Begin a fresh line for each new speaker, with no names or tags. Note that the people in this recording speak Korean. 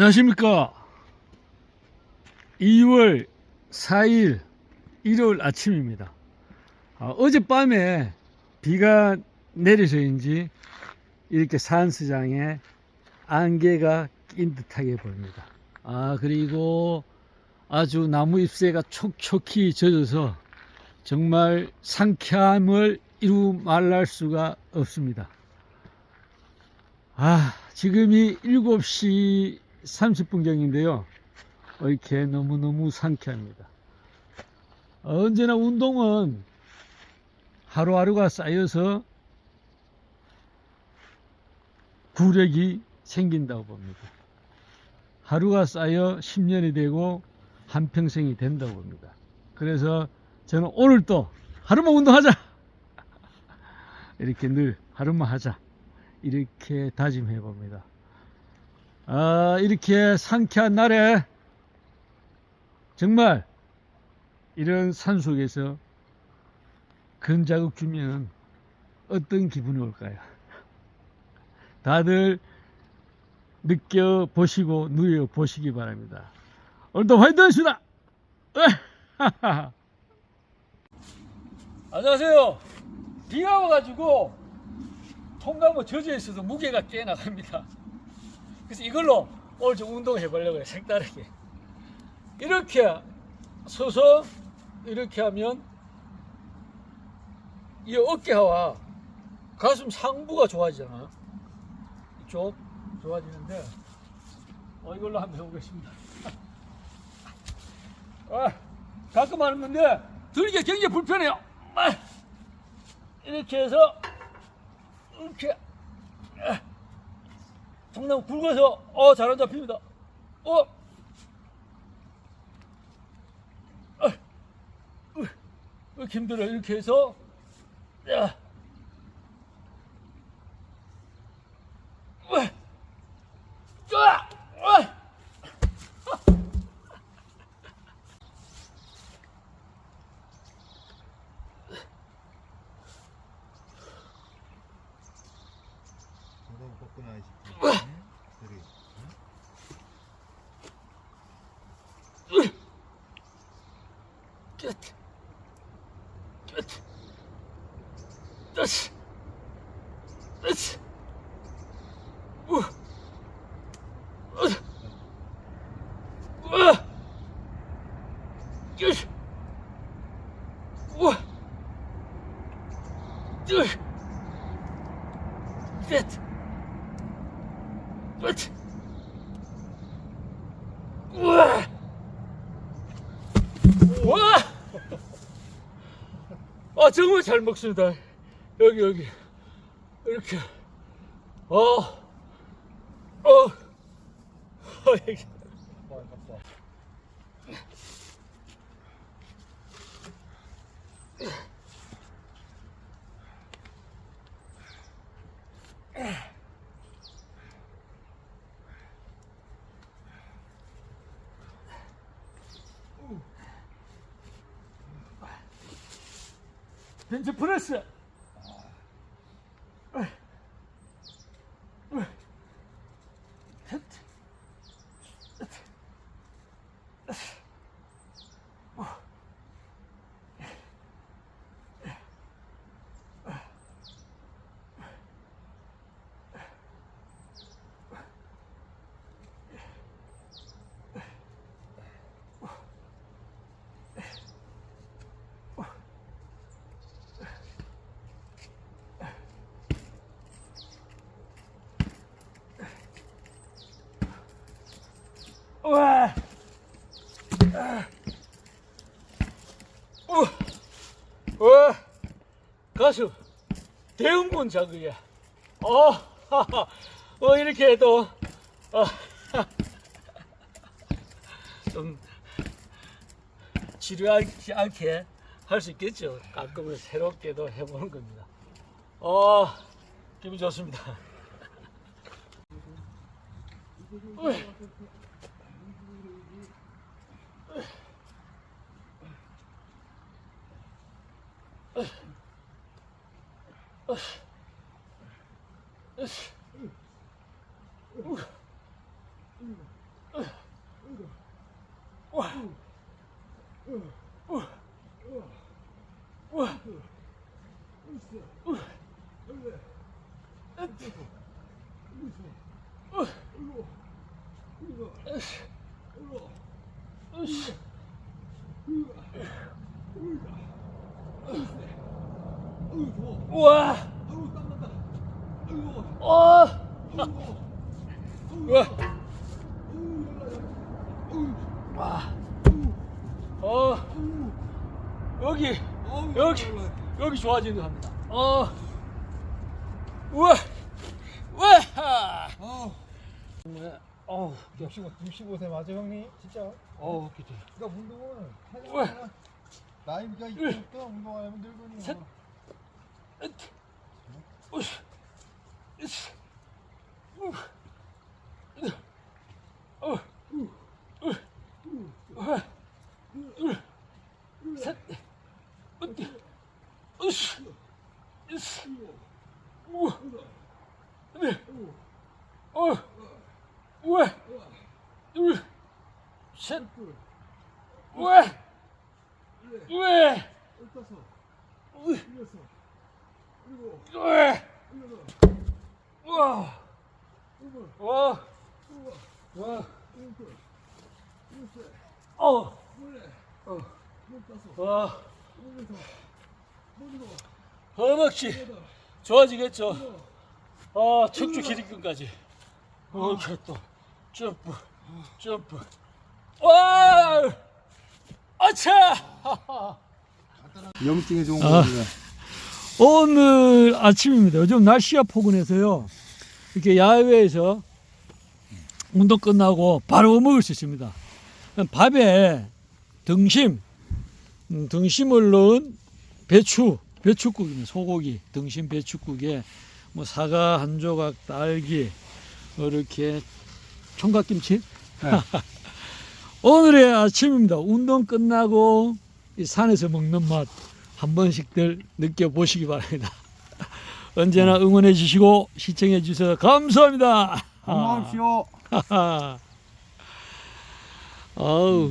안녕하십니까. 2월 4일 일요일 아침입니다. 아, 어젯밤에 비가 내려서인지 이렇게 산수장에 안개가 낀 듯하게 보입니다. 아, 그리고 아주 나무 잎새가 촉촉히 젖어서 정말 상쾌함을 이루 말할 수가 없습니다. 아, 지금이 7시 30분경인데요. 이렇게 너무너무 상쾌합니다. 언제나 운동은 하루하루가 쌓여서 구력이 생긴다고 봅니다. 하루가 쌓여 10년이 되고 한평생이 된다고 봅니다. 그래서 저는 오늘 또 하루만 운동하자! 이렇게 늘 하루만 하자. 이렇게 다짐해 봅니다. 아, 이렇게 상쾌한 날에 정말 이런 산 속에서 근자극 주면 어떤 기분이 올까요? 다들 느껴보시고 누려보시기 바랍니다. 오늘도 화이팅 하시다! 안녕하세요. 비가 와가지고 통나무 젖어 있어서 무게가 꽤 나갑니다. 그래서 이걸로 오늘 좀 운동해 보려고 해요. 색다르게. 이렇게 서서 이렇게 하면 이 어깨와 가슴 상부가 좋아지잖아. 이쪽 좋아지는데 어, 이걸로 한번 해보겠습니다. 아, 가끔 하는데 들기가 굉장히 불편해요. 아, 이렇게 해서 이렇게 아, 통나무 굵어서 어 잘 안 잡힙니다. 어 아, 으, 이렇게 힘들어 이렇게 해서 야. 으.
엉덩이 뻗고 나야지. 그래.
끝. 끝. 끝. 끝. 우. 우. 우. 끝. 우. 끝. 끝. 끝. 우와. 와! 아, 정말 잘 먹습니다. 여기, 여기. 이렇게. 어, 어, 어, 여 기. 벤치 프레스. 와. 우. 와. 가수 대응군 자극이야. 어. 하하. 어 이렇게 해도 어. 좀 지루하지 않게 할 수 있겠죠. 가끔은 새롭게도 해보는 겁니다. 어, 기분 좋습니다. Ugh. 우와. 어. 우와. 와. 어. 여기 여기 여기 좋아지는 합니다. 어. 우와. 우와. 네. 어.
65, 65세 맞아 형님? 진짜?
어, 그치.
그러니까 운동은
왜?
하려면 나이가 있으니까 운동하려면 늙으니
셋. 으. 으스. 어. 어. 우와. 와. 와. 어. 어. 와. 허벅지 좋아지겠죠. 아, 척추 기립근까지. 이렇게 또 점프, 점프. 와! 아차!
염증에 좋은
아.
거니까
오늘 아침입니다. 요즘 날씨가 포근해서요. 이렇게 야외에서 운동 끝나고 바로 먹을 수 있습니다. 밥에 등심, 음, 등심을 넣은 배추, 배추국입니다. 소고기, 등심 배추국에 뭐 사과 한 조각, 딸기, 이렇게 총각김치. 오늘의 아침입니다. 운동 끝나고 이 산에서 먹는 맛 한 번씩들 느껴보시기 바랍니다. 언제나 응원해 주시고 시청해 주셔서 감사합니다.
건강하십시오
아우.